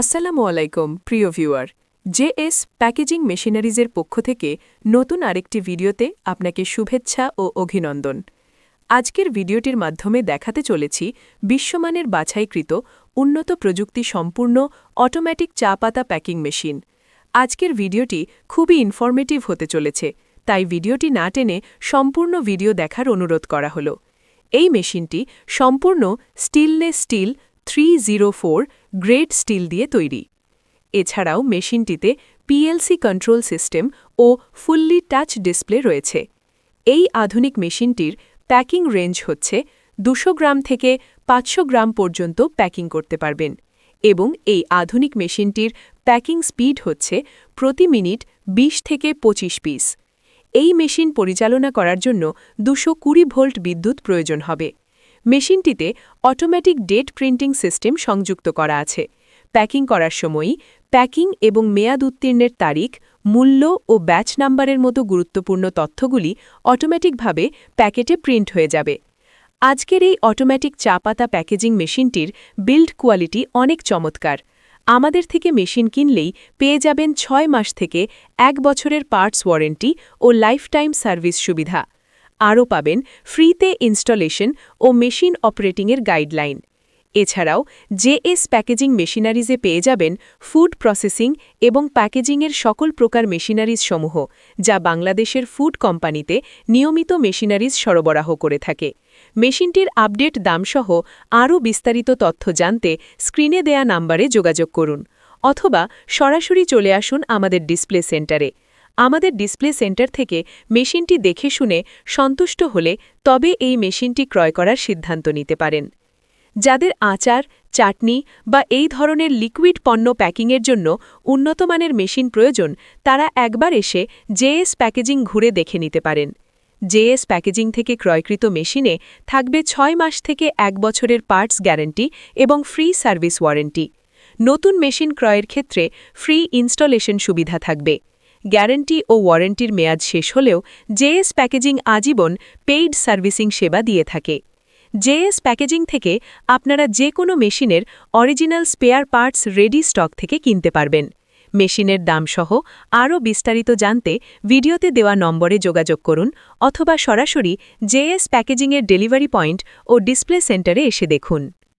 আসসালামু আলাইকুম, প্রিয় ভিউয়ার। জেএস প্যাকেজিং মেশিনারিজের পক্ষ থেকে নতুন আরেকটি ভিডিওতে আপনাকে শুভেচ্ছা ও অভিনন্দন। আজকের ভিডিওটির মাধ্যমে দেখাতে চলেছি বিশ্বমানের বাছাইকৃত, উন্নত প্রযুক্তি সম্পূর্ণ অটোমেটিক চা পাতা প্যাকিং মেশিন। আজকের ভিডিওটি খুবই ইনফরমেটিভ হতে চলেছে, তাই ভিডিওটি না টেনে সম্পূর্ণ ভিডিও দেখার অনুরোধ করা হল। এই মেশিনটি সম্পূর্ণ stainless steel three grade steel দিয়ে তৈরি। এছাড়াও মেশিনটিতে পিএলসি কন্ট্রোল সিস্টেম ও ফুল্লি টাচ ডিসপ্লে রয়েছে। এই আধুনিক মেশিনটির প্যাকিং রেঞ্জ হচ্ছে দুশো গ্রাম থেকে পাঁচশো গ্রাম পর্যন্ত প্যাকিং করতে পারবেন এবং এই আধুনিক মেশিনটির প্যাকিং স্পিড হচ্ছে প্রতি মিনিট ২০ থেকে ২৫ পিস এই মেশিন পরিচালনা করার জন্য দুশো কুড়ি ভোল্ট বিদ্যুৎ প্রয়োজন হবে। মেশিনটিতে অটোমেটিক ডেট প্রিন্টিং সিস্টেম সংযুক্ত করা আছে। প্যাকিং করার সময়ই প্যাকিং এবং মেয়াদ উত্তীর্ণের তারিখ, মূল্য ও ব্যাচ নাম্বারের মতো গুরুত্বপূর্ণ তথ্যগুলি অটোমেটিকভাবে প্যাকেটে প্রিন্ট হয়ে যাবে। আজকের এই অটোমেটিক চা পাতা প্যাকেজিং মেশিনটির বিল্ড কোয়ালিটি অনেক চমৎকার। আমাদের থেকে মেশিন কিনলেই পেয়ে যাবেন ছয় মাস থেকে এক বছরের পার্টস ওয়ারেন্টি ও লাইফটাইম সার্ভিস সুবিধা। আরও পাবেন ফ্রিতে ইনস্টলেশন ও মেশিন অপারেটিংয়ের গাইডলাইন। এছাড়াও জেএস প্যাকেজিং মেশিনারিজে পেয়ে যাবেন ফুড প্রসেসিং এবং প্যাকেজিংয়ের সকল প্রকার মেশিনারিজ সমূহ, যা বাংলাদেশের ফুড কোম্পানিতে নিয়মিত মেশিনারিজ সরবরাহ করে থাকে। মেশিনটির আপডেট দামসহ আরও বিস্তারিত তথ্য জানতে স্ক্রিনে দেয়া নাম্বারে যোগাযোগ করুন, অথবা সরাসরি চলে আসুন আমাদের ডিসপ্লে সেন্টারে। আমাদের ডিসপ্লে সেন্টার থেকে মেশিনটি দেখে শুনে সন্তুষ্ট হলে তবে এই মেশিনটি ক্রয় করার সিদ্ধান্ত নিতে পারেন। যাদের আচার, চাটনি বা এই ধরনের লিকুইড পণ্য প্যাকিংয়ের জন্য উন্নতমানের মেশিন প্রয়োজন, তারা একবার এসে জেএস প্যাকেজিং ঘুরে দেখে নিতে পারেন। জেএস প্যাকেজিং থেকে ক্রয়কৃত মেশিনে থাকবে ছয় মাস থেকে এক বছরের পার্টস গ্যারান্টি এবং ফ্রি সার্ভিস ওয়ারেন্টি। নতুন মেশিন ক্রয়ের ক্ষেত্রে ফ্রি ইনস্টলেশন সুবিধা থাকবে। গ্যারান্টি ও ওয়ারেন্টির মেয়াদ শেষ হলেও জেএস প্যাকেজিং আজীবন পেইড সার্ভিসিং সেবা দিয়ে থাকে। জেএস প্যাকেজিং থেকে আপনারা যে কোনো মেশিনের original spare parts ready stock থেকে কিনতে পারবেন। মেশিনের দামসহ আরও বিস্তারিত জানতে ভিডিওতে দেওয়া নম্বরে যোগাযোগ করুন অথবা সরাসরি জেএস প্যাকেজিংয়ের ডেলিভারি পয়েন্ট ও ডিসপ্লে সেন্টারে এসে দেখুন।